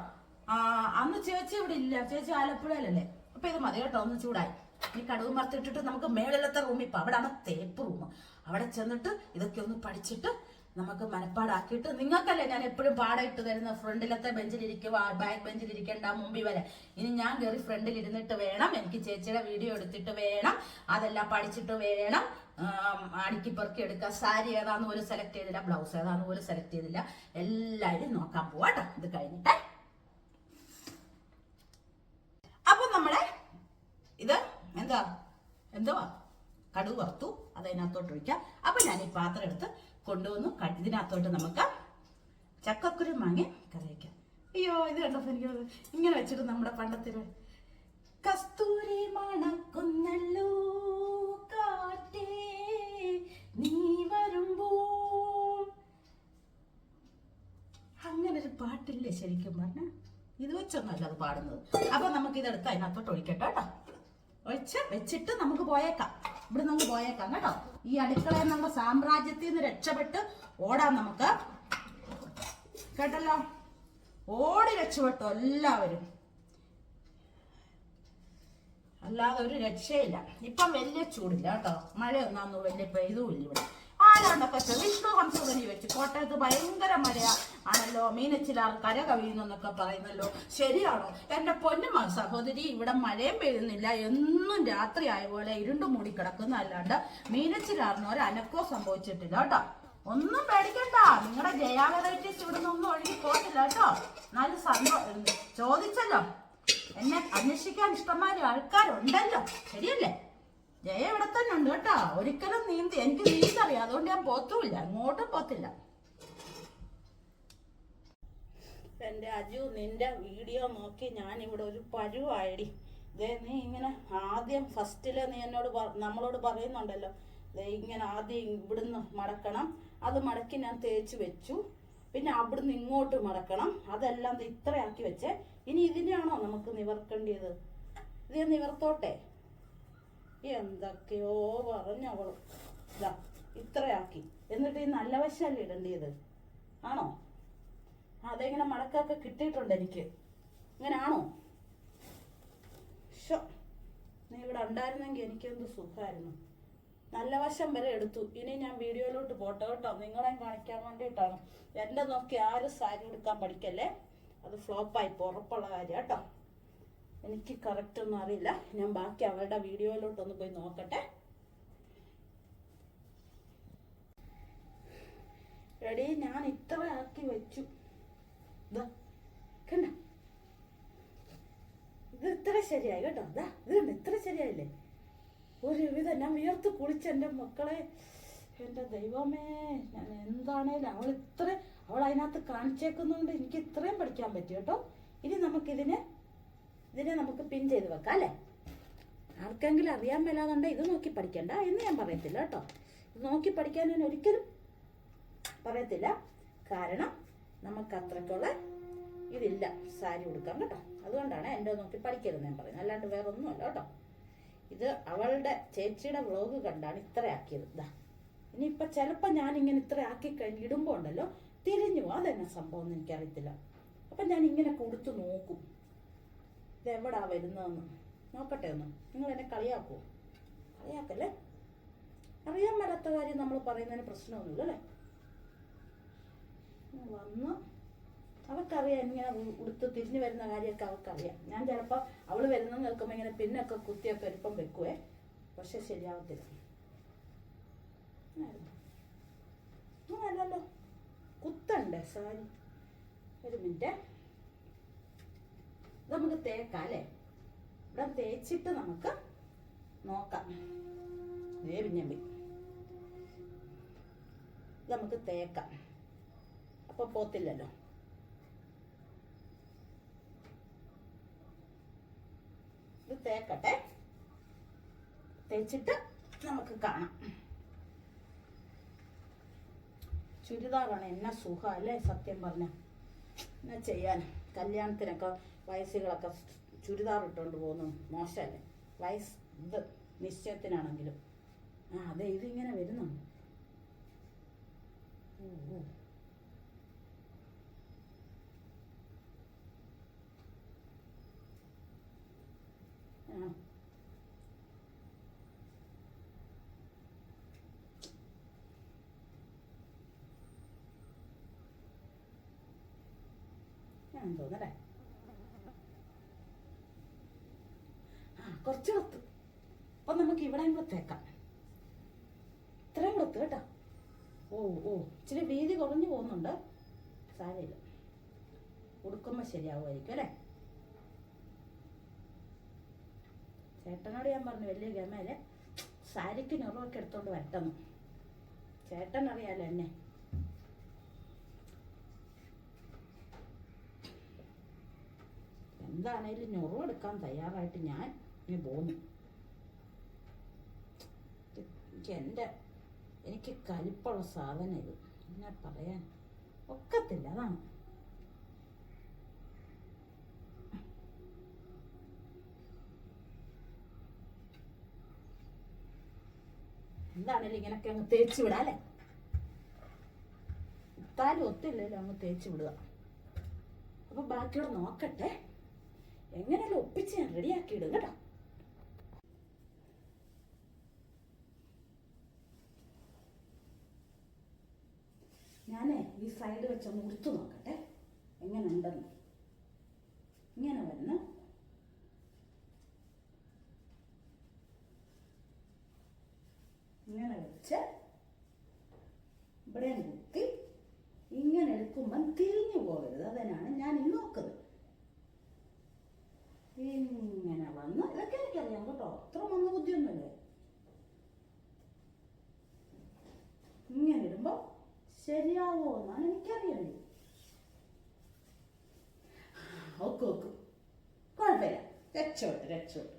ആ അന്ന് ചേച്ചി ഇവിടെ ഇല്ല. ചേച്ചി ആലപ്പുഴയിലല്ലേ. അപ്പൊ ഇത് മതി കേട്ടോ ഒന്ന് ചൂടായി. ഈ കടവ് മറത്തിട്ടിട്ട് നമുക്ക് മേളിലത്തെ റൂമിൽ ഇപ്പൊ അവിടെയാണ് തേപ്പ് റൂം അവിടെ ചെന്നിട്ട് ഇതൊക്കെ ഒന്ന് പഠിച്ചിട്ട് നമുക്ക് മനപ്പാടാക്കിയിട്ട് നിങ്ങൾക്കല്ലേ ഞാൻ എപ്പോഴും പാടായിട്ട് തരുന്ന ഫ്രണ്ടിലത്തെ ബെഞ്ചിലിരിക്കുക ബാക്ക് ബെഞ്ചിൽ ഇരിക്കേണ്ട മുമ്പിൽ വരെ. ഇനി ഞാൻ കയറി ഫ്രണ്ടിൽ ഇരുന്നിട്ട് വേണം എനിക്ക് ചേച്ചിയുടെ വീഡിയോ എടുത്തിട്ട് വേണം അതെല്ലാം പഠിച്ചിട്ട് വേണം. അടുക്കി പെറുക്കി എടുക്കുക. സാരി ഏതാന്ന് പോലും സെലക്ട് ചെയ്തില്ല ബ്ലൗസ് ഏതാന്ന് പോലും സെലക്ട് ചെയ്തില്ല. എല്ലാവരും നോക്കാൻ പോവാട്ടോ ഇത് കഴിഞ്ഞിട്ട്. അപ്പൊ നമ്മളെ ഇത് എന്താ? എന്തുവാ കടുവ് വറുത്തു. അത് അതിനകത്തോട്ട് ഒഴിക്കാം. അപ്പൊ ഞാൻ ഈ പാത്രം എടുത്ത് കൊണ്ടുവന്നു. ഇതിനകത്തോട്ട് നമുക്ക് ചക്കക്കുരു മാങ്ങി കറി വയ്ക്കാം അയ്യോ ഇത് കണ്ടപ്പോ എനിക്ക് ഇങ്ങനെ വെച്ചിട്ട് നമ്മുടെ പണ്ടത്തിൽ കസ്തൂരി മണക്കുന്നല്ലോ കാറ്റേ നീ വരുമ്പോൾ അങ്ങനെ ഒരു പാട്ടില്ലേ ശരിക്കും പറഞ്ഞ? ഇത് വെച്ചൊന്നല്ല അത് പാടുന്നത്. അപ്പൊ നമുക്ക് ഇതെടുത്ത് അതിനകത്തോട്ട് ഒഴിക്കട്ടോ കേട്ടോ. ഒഴിച്ച് വെച്ചിട്ട് നമുക്ക് പോയേക്കാം. ഇവിടെ നമുക്ക് പോയേക്കാം കേട്ടോ. ഈ അടുക്കളയിൽ നമ്മുടെ സാമ്രാജ്യത്തിൽ നിന്ന് രക്ഷപ്പെട്ട് ഓടാം നമുക്ക്. കേട്ടല്ലോ? ഓടി രക്ഷപ്പെട്ടു എല്ലാവരും. അല്ലാതെ ഒരു രക്ഷയില്ല. ഇപ്പം വലിയ ചൂടില്ല കേട്ടോ. മഴയൊന്നാന്നു വലിയ പെയ്തുമില്ല ഇവിടെ. ആരാണ്ടൊക്കെ വിഷ്ണു ഹംസധനി വെച്ച്. കോട്ടയത്ത് ഭയങ്കര മഴ ആണല്ലോ മീനച്ചിലാർ കര കവിയുന്നൊക്കെ പറയുന്നല്ലോ. ശരിയാണോ? എന്റെ പൊന്നുമ സഹോദരി ഇവിടെ മഴയും പെയ്യുന്നില്ല. എന്നും രാത്രി ആയ പോലെ ഇരുണ്ടു മൂടി കിടക്കുന്ന അല്ലാണ്ട് മീനച്ചിലാറിന് ഒരു അനക്കോ സംഭവിച്ചിട്ടില്ല കേട്ടോ. ഒന്നും പേടിക്കണ്ട. നിങ്ങളുടെ ജയാ വെറൈറ്റീസ് ഇവിടെ നിന്നൊന്നും ഒഴുകി പോയിട്ടില്ല കേട്ടോ. നല്ല സന്തോഷം ചോദിച്ചല്ലോ. എന്നെ അന്വേഷിക്കാൻ ഇഷ്ടമായ ആൾക്കാരുണ്ടല്ലോ. ശരിയല്ലേ? ജയ ഇവിടെ തന്നെ ഉണ്ട് കേട്ടോ. ഒരിക്കലും നീന്തി എനിക്ക് നീന്തറിയാം. അതുകൊണ്ട് ഞാൻ പോത്തുമില്ല. അങ്ങോട്ടും പോത്തില്ല. എന്റെ അജു നിന്റെ വീഡിയോ നോക്കി ഞാൻ ഇവിടെ ഒരു പരുവായടി. ദേ നീ ഇങ്ങനെ ആദ്യം ഫസ്റ്റിൽ നീ എന്നോട് നമ്മളോട് പറയുന്നുണ്ടല്ലോ. ദേ ഇങ്ങനെ ആദ്യം ഇവിടുന്ന് മടക്കണം. അത് മടക്കി ഞാൻ തേച്ച് വെച്ചു. പിന്നെ അവിടുന്ന് ഇങ്ങോട്ട് മടക്കണം. അതെല്ലാം ഇത്രയാക്കി വെച്ചേ. ഇനി ഇതിനെയാണോ നമുക്ക് നിവർക്കേണ്ടത്? ഇത് നിവർത്തോട്ടെ? എന്തൊക്കെയോ പറഞ്ഞവളും. ഇതാ ഇത്രയാക്കി. എന്നിട്ട് ഈ നല്ല വശമല്ലേ ഇടേണ്ടത്? ആണോ? അതെങ്ങനെ മടക്കൊക്കെ കിട്ടിയിട്ടുണ്ട് എനിക്ക്? ഇങ്ങനാണോ? ഷോ നീ ഇവിടെ ഉണ്ടായിരുന്നെങ്കിൽ എനിക്കെന്ത് സുഖമായിരുന്നു നല്ല വശം വരെ എടുത്തു. ഇനി ഞാൻ വീഡിയോയിലോട്ട് പോട്ടെ കേട്ടോ. നിങ്ങളെ കാണിക്കാൻ വേണ്ടിയിട്ടാണ്. എന്റെ നോക്കി ആരും സാരി എടുക്കാൻ പഠിക്കല്ലേ? അത് ഫ്ലോപ്പായി ഉറപ്പുള്ള കാര്യം കേട്ടോ. എനിക്ക് കറക്റ്റ് ഒന്നും അറിയില്ല. ഞാൻ ബാക്കി അവരുടെ വീഡിയോയിലോട്ടൊന്ന് പോയി നോക്കട്ടെ. റെഡി ഞാൻ ഇത്ര ആക്കി വെച്ചു ഇതാ ഇത്ര ശരിയായി കേട്ടോ. അതാ ഇത് കണ്ട? ഇത്ര ശരിയായില്ലേ? ഒരു വിധം ഞാൻ വിയർത്ത് കുളിച്ച് എന്റെ മക്കളെ എന്റെ ദൈവമേ ഞാൻ എന്താണേലും അവൾ ഇത്ര അവൾ അതിനകത്ത് കാണിച്ചേക്കുന്നതുകൊണ്ട് എനിക്ക് ഇത്രയും പഠിക്കാൻ പറ്റി കേട്ടോ. ഇനി നമുക്കിതിനെ ഇതിനെ നമുക്ക് പിൻ ചെയ്ത് വെക്കാം അല്ലേ? ആർക്കെങ്കിലും അറിയാൻ മേലാതുണ്ട് ഇത് നോക്കി പഠിക്കണ്ട എന്ന് ഞാൻ പറയത്തില്ല കേട്ടോ. ഇത് നോക്കി പഠിക്കാൻ ഞാൻ ഒരിക്കലും പറയത്തില്ല. കാരണം നമുക്ക് അത്രയ്ക്കുള്ള ഇതില്ല സാരി ഉടുക്കാം കേട്ടോ. അതുകൊണ്ടാണ് എന്റെ നോക്കി പഠിക്കരുത് ഞാൻ പറയുന്നത്. അല്ലാണ്ട് വേറെ ഒന്നുമല്ല കേട്ടോ. ഇത് അവളുടെ ചേച്ചിയുടെ വ്ളോഗ് കണ്ടാണ് ഇത്ര ആക്കിയത് ഇതാ ഇനിയിപ്പോൾ ചിലപ്പോൾ ഇങ്ങനെ ഇത്ര ആക്കി കഴിഞ്ഞ് ഇടുമ്പോൾ ഉണ്ടല്ലോ തിരിഞ്ഞു അതെന്നാ സംഭവം എന്ന് എനിക്കറിയത്തില്ല. അപ്പം ഞാൻ ഇങ്ങനെ കൊടുത്തു നോക്കും. ഇത് എവിടാ വരുന്നതെന്ന്? നോക്കട്ടെ ഒന്ന്. നിങ്ങൾ എന്നെ കളിയാക്കുമോ കളിയാക്കല്ലേ? അറിയാൻ മേലാത്ത കാര്യം നമ്മൾ പറയുന്നതിന് പ്രശ്നമൊന്നുമില്ല അല്ലേ? വന്ന് അവൾക്കറിയാം ഇങ്ങനെ ഉടുത്ത് തിരിഞ്ഞു വരുന്ന കാര്യമൊക്കെ അവൾക്കറിയാം ഞാൻ ചിലപ്പോൾ അവൾ വരുന്ന നിൽക്കുമ്പോൾ ഇങ്ങനെ പിന്നൊക്കെ കുത്തിയൊക്കെ ഇപ്പം വെക്കുവേ. പക്ഷെ ശരിയാവത്തില്ല. അല്ലല്ലോ കുത്തണ്ടേ സാരി? ഒരു മിനിറ്റ്. നമുക്ക് തേക്കാം അല്ലേ? ഇവിടെ തേച്ചിട്ട് നമുക്ക് നോക്കാം. ദേ പിഞ്ഞമ്പി നമുക്ക് തേക്കാം. അപ്പൊ പോത്തില്ലല്ലോ. ഇത് തേക്കട്ടെ. തേച്ചിട്ട് നമുക്ക് കാണാം. ചുരിദാറാണ് എന്നാ സുഖം അല്ലേ? സത്യം പറഞ്ഞ. എന്നാ ചെയ്യാൻ കല്യാണത്തിനൊക്കെ വയസ്സുകളൊക്കെ ചുരിദാർ ഇട്ടുകൊണ്ട് പോകുന്നു. മോശമല്ലേ? വയസ്സ് ഇത് നിശ്ചയത്തിനാണെങ്കിലും. ആ അതെ ഇതിങ്ങനെ വരുന്നുണ്ട് തോന്നല്ലേ ആ കുറച്ച് കൊത്ത് അപ്പൊ നമുക്ക് ഇവിടെ കൂടെ തേക്കാം. ഇത്രയും കൊത്ത് കേട്ടോ. ഓ ഓ ഇച്ചിരി വീതി കുറഞ്ഞു പോകുന്നുണ്ട്. സാരമില്ല ഉടുക്കുമ്പോൾ ശരിയാവുമായിരിക്കും അല്ലേ? ചേട്ടനോട് ഞാൻ പറഞ്ഞു വലിയ ഗമയിൽ സാരിക്ക് ഞൊറുമൊക്കെ എടുത്തോണ്ട് വരട്ടെന്ന്. ചേട്ടൻ അറിയാലോ എന്നെ. എന്താണേലും ഞൊറുവെടുക്കാൻ തയ്യാറായിട്ട് ഞാൻ ഇനി പോന്നു എനിക്ക് എന്റെ എനിക്ക് കലിപ്പുള്ള സാധനം ഇത്. എന്നാ പറയാൻ? ഒക്കത്തില്ല അതാണ്. എന്താണേലും ഇങ്ങനൊക്കെ അങ്ങ് തേച്ച് വിടാം അല്ലേ? ഇത്താലും ഒത്തില്ലല്ലോ അങ്ങ് തേച്ച് വിടുക. അപ്പൊ ബാക്കിയോട് നോക്കട്ടെ. എങ്ങനെയല്ലോ ഒപ്പിച്ച് ഞാൻ റെഡിയാക്കി ഇടും കേട്ടോ. ഈ സൈഡ് വെച്ചൊന്ന് ഉടുത്തു നോക്കട്ടെ. എങ്ങനെ ഉണ്ടെന്ന് ഇങ്ങനെ വരുന്ന ഇങ്ങനെ വെച്ച് ഇവിടെ കുത്തി ഇങ്ങനെ എടുക്കുമ്പം തിരിഞ്ഞു പോകരുത്. അതിനാണ് ഞാൻ നോക്കുന്നത്. ഇങ്ങനെ വന്ന് ഇതൊക്കെ എനിക്കറിയാം കേട്ടോ. അത്ര വന്ന ബുദ്ധിയൊന്നുമില്ലേ? ഇങ്ങനെ ഇടുമ്പോ ശരിയാവോ എന്നാണ് എനിക്കറിയണ്ടേ ഓക്കെ ഓക്കെ കുഴപ്പമില്ല. രക്ഷോട്ട് രക്ഷോട്ട്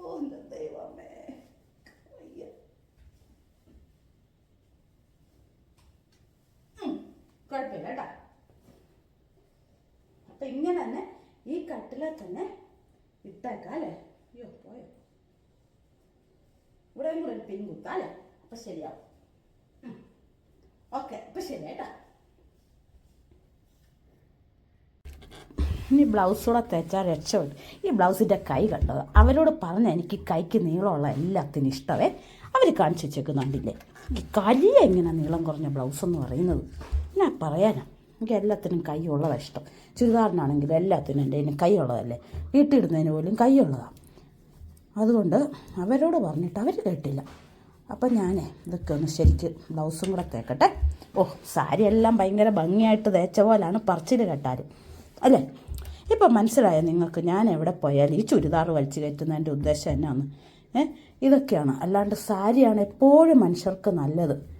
ഓ ദൈവമേ. കുഴപ്പമില്ല കേട്ടോ. അപ്പൊ ഇങ്ങനെ തന്നെ ഈ കട്ടിലെ തന്നെ ഇട്ടേക്കാം അല്ലേ? അയ്യോ പോയോ? ഇവിടെയും കൂടെ ഒരു പിൻ കുത്താം അല്ലേ? ശരിയാവും. ഓക്കെ അപ്പൊ ശരി ഇനി ബ്ലൗസ് കൂടെ തേച്ചാൽ രക്ഷപ്പെട്ടു. ഈ ബ്ലൗസിന്റെ കൈ കണ്ടത് അവരോട് പറഞ്ഞ എനിക്ക് കൈക്ക് നീളമുള്ള എല്ലാത്തിനും ഇഷ്ടമേ അവർ കാണിച്ചു വെച്ചേക്കുന്നുണ്ടില്ലേ ഈ കലിയ എങ്ങനെ നീളം കുറഞ്ഞ ബ്ലൗസ് എന്ന് പറയുന്നത്? ഞാൻ പറയാനാ. എനിക്ക് എല്ലാത്തിനും കൈ ഉള്ളതാണ് ഇഷ്ടം. ചുരിദാറിനാണെങ്കിലും എല്ലാത്തിനും എന്റെ കൈ ഉള്ളതല്ലേ? വീട്ടിടുന്നതിന് പോലും കൈ ഉള്ളതാണ് അതുകൊണ്ട് അവരോട് പറഞ്ഞിട്ട് അവർ കേട്ടില്ല. അപ്പം ഞാനേ ഇതൊക്കെ ഒന്ന് ശരിക്ക് ബ്ലൗസും കൂടെ തേക്കട്ടെ. ഓ സാരി എല്ലാം ഭയങ്കര ഭംഗിയായിട്ട് തേച്ച പോലാണ് പറിച്ചിൽ കെട്ടാർ അല്ലേ? ഇപ്പം മനസ്സിലായോ നിങ്ങൾക്ക്? ഞാൻ എവിടെ പോയാലും ഈ ചുരിദാർ വലിച്ചു കയറ്റുന്നതിന്റെ ഉദ്ദേശം എന്നാണ്. ഏ? ഇതൊക്കെയാണ്. അല്ലാണ്ട് സാരിയാണ് എപ്പോഴും മനുഷ്യർക്ക് നല്ലത്.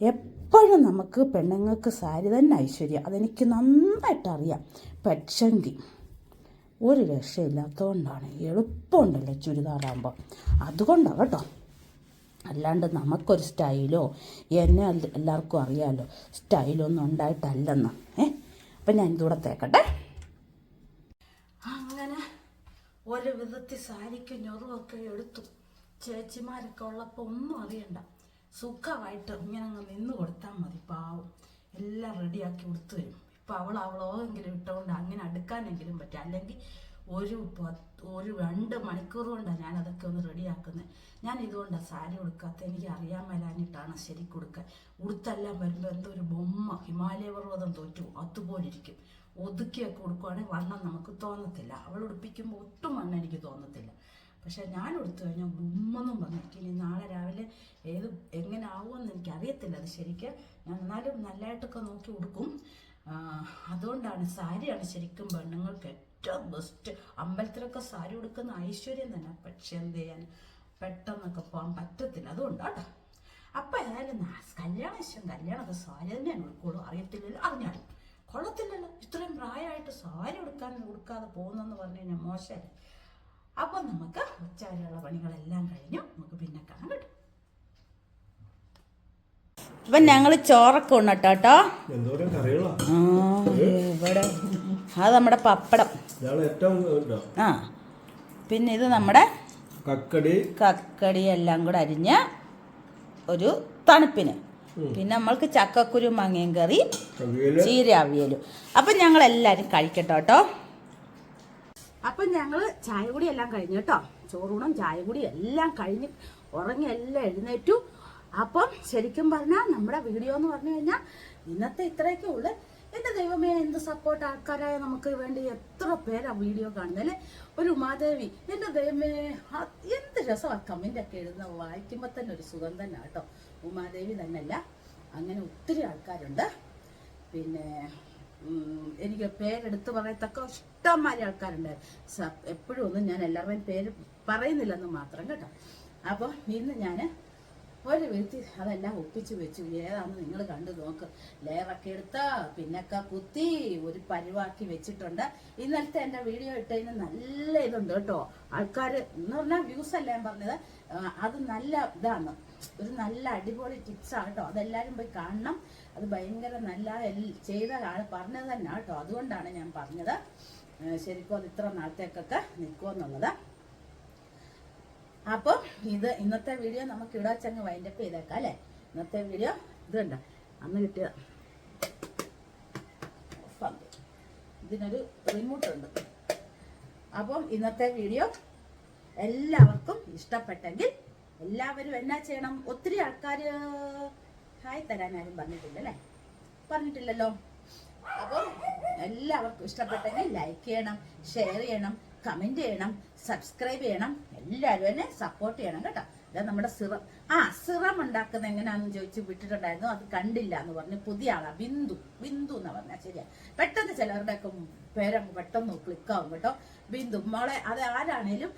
എപ്പോഴും നമുക്ക് പെണ്ണുങ്ങൾക്ക് സാരി തന്നെ ഐശ്വര്യം. അതെനിക്ക് നന്നായിട്ട് അറിയാം. പക്ഷെങ്കിൽ ഒരു രക്ഷയില്ലാത്തതുകൊണ്ടാണ് എളുപ്പമുണ്ടല്ലോ ചുരിദാറാകുമ്പോൾ. അതുകൊണ്ടാണ് കേട്ടോ. അല്ലാണ്ട് നമുക്കൊരു സ്റ്റൈലോ എന്നെ എല്ലാവർക്കും അറിയാമല്ലോ സ്റ്റൈലൊന്നും ഉണ്ടായിട്ടല്ലെന്ന്. ഏ? അപ്പം ഞാൻ ഇതൂടെ തേക്കട്ടെ. അങ്ങനെ ഒരു വിധത്തിൽ സാരിക്ക് ഞൊറുമൊക്കെ എടുത്തു. ചേച്ചിമാരൊക്കെ ഉള്ളപ്പോൾ ഒന്നും അറിയണ്ട. സുഖമായിട്ട് ഇങ്ങനെ അങ്ങ് നിന്ന് കൊടുത്താൽ മതി പാവം. എല്ലാം റെഡിയാക്കി കൊടുത്തു വരും ഇപ്പം അവൾ അവളോയെങ്കിലും ഇട്ടുകൊണ്ട് അങ്ങനെ അടുക്കാനെങ്കിലും പറ്റും. അല്ലെങ്കിൽ ഒരു ഒരു രണ്ട് മണിക്കൂർ കൊണ്ടാണ് ഞാൻ അതൊക്കെ ഒന്ന് റെഡിയാക്കുന്നത് ഞാൻ ഇതുകൊണ്ടാണ് സാരി ഉടുക്കാത്ത. എനിക്ക് അറിയാൻ മേലാഞ്ഞിട്ടാണ് ശരി കൊടുക്കാൻ ഉടുത്തെല്ലാം വരുമ്പോൾ എന്തോ ഒരു ബൊമ്മ ഹിമാലയ പർവതം തോറ്റു. അതുപോലെ ഇരിക്കും ഒതുക്കിയൊക്കെ കൊടുക്കുവാണെങ്കിൽ വണ്ണം നമുക്ക് തോന്നത്തില്ല. അവൾ ഉടുപ്പിക്കുമ്പോൾ ഒട്ടും വണ്ണം എനിക്ക് തോന്നത്തില്ല. പക്ഷെ ഞാൻ എടുത്തു കഴിഞ്ഞാൽ ഉമ്മെന്നും പറഞ്ഞിരിക്കും ഇനി നാളെ രാവിലെ ഏത് എങ്ങനെ ആവുമെന്ന് എനിക്ക് അറിയത്തില്ല അത് ശരിക്കും ഞാൻ എന്നാലും നല്ലതായിട്ടൊക്കെ നോക്കി ഉടുക്കും. ആ, അതുകൊണ്ടാണ് സാരിയാണ് ശരിക്കും പെണ്ണുങ്ങൾക്ക് ഏറ്റവും ബെസ്റ്റ് അമ്പലത്തിലൊക്കെ സാരി ഉടുക്കുന്ന ഐശ്വര്യം തന്നെ. പക്ഷെ എന്ത് ചെയ്യാൻ? പെട്ടെന്നൊക്കെ പോകാൻ പറ്റത്തില്ല. അതുകൊണ്ടാട്ടോ. അപ്പം ഏതായാലും കല്യാണ ഇഷ്ടം. കല്യാണമൊക്കെ സാരി തന്നെയാണ് ഉടുക്കുള്ളൂ. അറിയത്തില്ലല്ലോ. അറിഞ്ഞാലും കൊള്ളത്തില്ലല്ലോ. ഇത്രയും പ്രായമായിട്ട് സാരി ഉടുക്കാൻ ഉടുക്കാതെ പോകുന്നെന്ന് പറഞ്ഞു കഴിഞ്ഞാൽ മോശമല്ലേ? അപ്പം നമുക്ക് ഉച്ചവരെയുള്ള പണികളെല്ലാം കഴിഞ്ഞു. നമുക്ക് പിന്നെ കാണാൻ കേട്ടോ. അപ്പം ഞങ്ങൾ ചോറൊക്കെ ഉണ്ണട്ടോ കേട്ടോ. ഇവിടെ. അത് നമ്മുടെ പപ്പടം. ആ പിന്നെ ഇത് നമ്മുടെ കക്കടി. കക്കടി എല്ലാം കൂടെ അരിഞ്ഞ് ഒരു തണുപ്പിന്. പിന്നെ നമ്മൾക്ക് ചക്കക്കുരു മങ്ങയും കറി ചീര അവിയലും അപ്പം ഞങ്ങൾ എല്ലാവരും കഴിക്കട്ടോ കേട്ടോ. അപ്പം ഞങ്ങൾ ചായ കൂടി എല്ലാം കഴിഞ്ഞു കേട്ടോ. ചോറൂണും ചായ കൂടി എല്ലാം കഴിഞ്ഞ് ഉറങ്ങി എല്ലാം എഴുന്നേറ്റു. അപ്പം ശരിക്കും പറഞ്ഞാൽ നമ്മുടെ വീഡിയോ എന്ന് പറഞ്ഞു കഴിഞ്ഞാൽ ഇന്നത്തെ ഇത്രയൊക്കെ ഉള്ളു. എന്റെ ദൈവമേ എന്ത് സപ്പോർട്ട് ആൾക്കാരായ നമുക്ക് വേണ്ടി എത്ര പേരാ വീഡിയോ കാണുന്നത് ഒരു ഉമാദേവി എന്റെ ദൈവമേ എന്ത് രസമാണ് കമന്റ് ഒക്കെ എഴുതുന്ന. വായിക്കുമ്പോൾ തന്നെ ഒരു സുഖം തന്നെ കേട്ടോ. ഉമാദേവി തന്നെയല്ല അങ്ങനെ ഒത്തിരി ആൾക്കാരുണ്ട്. പിന്നെ എനിക്ക് പേരെടുത്ത് പറയത്തക്ക ഇഷ്ടംമാതിരി ആൾക്കാരുണ്ട് എപ്പോഴും ഒന്നും ഞാൻ എല്ലാവരുടെയും പേര് പറയുന്നില്ലെന്ന് മാത്രം കേട്ടോ. അപ്പോൾ ഇന്ന് ഞാൻ ഒരു വ്യക്തി അതെല്ലാം ഒപ്പിച്ച് വെച്ചു. ഏതാണെന്ന് നിങ്ങൾ കണ്ടു നോക്ക്. ലെയറൊക്കെ എടുത്ത് പിന്നൊക്കെ കുത്തി ഒരു പരിവാക്കി വെച്ചിട്ടുണ്ട്. ഇന്നലത്തെ എന്റെ വീഡിയോ ഇട്ടതിന് നല്ല ഇതുണ്ട് കേട്ടോ. ആൾക്കാർ എന്ന് പറഞ്ഞാൽ വ്യൂസ് അല്ല ഞാൻ പറഞ്ഞത്. അത് നല്ല ഇതാണ്. ഒരു നല്ല അടിപൊളി ടിപ്സ് ആണ് കേട്ടോ. അതെല്ലാരും പോയി കാണണം. അത് ഭയങ്കര നല്ല ചെയ്ത ആൾ പറഞ്ഞത് തന്നെ കേട്ടോ. അതുകൊണ്ടാണ് ഞാൻ പറഞ്ഞത്. ശരിക്കും അത് ഇത്ര നാളത്തേക്കൊക്കെ നിൽക്കുമെന്നുള്ളത് അപ്പം ഇത് ഇന്നത്തെ വീഡിയോ നമുക്ക് ഇവിടെ വെച്ചങ്ങ് വൈൻഡപ്പ് ചെയ്തേക്കാം അല്ലേ? ഇന്നത്തെ വീഡിയോ ഇത് കണ്ട? അന്ന് കിട്ടിയ ഇതിനൊരു റിമോട്ട് ഉണ്ട്. അപ്പം ഇന്നത്തെ വീഡിയോ എല്ലാവർക്കും ഇഷ്ടപ്പെട്ടെങ്കിൽ എല്ലാവരും എന്നാ ചെയ്യണം? ഒത്തിരി ആൾക്കാർ ഹായ് തരാൻ ആരും പറഞ്ഞിട്ടില്ലല്ലേ പറഞ്ഞിട്ടില്ലല്ലോ. അപ്പം എല്ലാവർക്കും ഇഷ്ടപ്പെട്ടെങ്കിൽ ലൈക്ക് ചെയ്യണം ഷെയർ ചെയ്യണം. കമന്റ് ചെയ്യണം സബ്സ്ക്രൈബ് ചെയ്യണം എല്ലാവരും എന്നെ സപ്പോർട്ട് ചെയ്യണം കേട്ടോ. ഇത് നമ്മുടെ സിറം. ആ സിറം ഉണ്ടാക്കുന്നത് എങ്ങനെയാണെന്ന് ചോദിച്ച് വിട്ടിട്ടുണ്ടായിരുന്നു. അത് കണ്ടില്ല എന്ന് പറഞ്ഞ് പുതിയ ആളാ ബിന്ദു ബിന്ദു എന്ന് പറഞ്ഞാൽ ശരിയാ. പെട്ടെന്ന് ചിലവരുടെയൊക്കെ പേരങ്ങ് പെട്ടെന്ന് ക്ലിക്കാവും കേട്ടോ. ബിന്ദു മോളെ അത് ആരാണേലും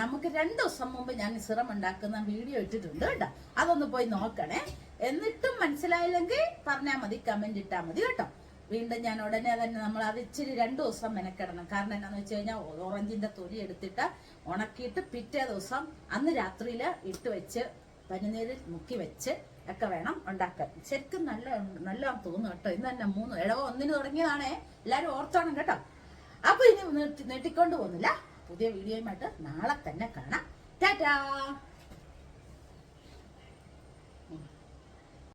നമുക്ക് രണ്ട് ദിവസം മുമ്പ് ഞാൻ സിറം ഉണ്ടാക്കുന്ന വീഡിയോ ഇട്ടിട്ടുണ്ട് കേട്ടോ. അതൊന്ന് പോയി നോക്കണേ. എന്നിട്ടും മനസ്സിലായില്ലെങ്കിൽ പറഞ്ഞാൽ മതി കമന്റ് ഇട്ടാൽ മതി കേട്ടോ. വീണ്ടും ഞാൻ ഉടനെ തന്നെ നമ്മൾ അത് ഇച്ചിരി രണ്ടു ദിവസം മെനക്കിടണം. കാരണം എന്താണെന്ന് വെച്ച് കഴിഞ്ഞാൽ ഓറഞ്ചിന്റെ തൊലി എടുത്തിട്ട് ഉണക്കിയിട്ട് പിറ്റേ ദിവസം അന്ന് രാത്രിയിൽ ഇട്ട് വെച്ച് പനിനീരിൽ മുക്കി വെച്ച് ഒക്കെ വേണം ഉണ്ടാക്കാൻ. ശരിക്കും നല്ല നല്ല തോന്നുന്നു കേട്ടോ. ഇന്ന് തന്നെ മൂന്ന് ഇടവ ഒന്നിന് തുടങ്ങിയതാണേ. എല്ലാവരും ഓർത്തോണം കേട്ടോ. അപ്പൊ ഇനി നീട്ടി- നീട്ടിക്കൊണ്ട് പോകുന്നില്ല. പുതിയ വീഡിയോയുമായിട്ട് നാളെ തന്നെ കാണാം. ടാറ്റാ!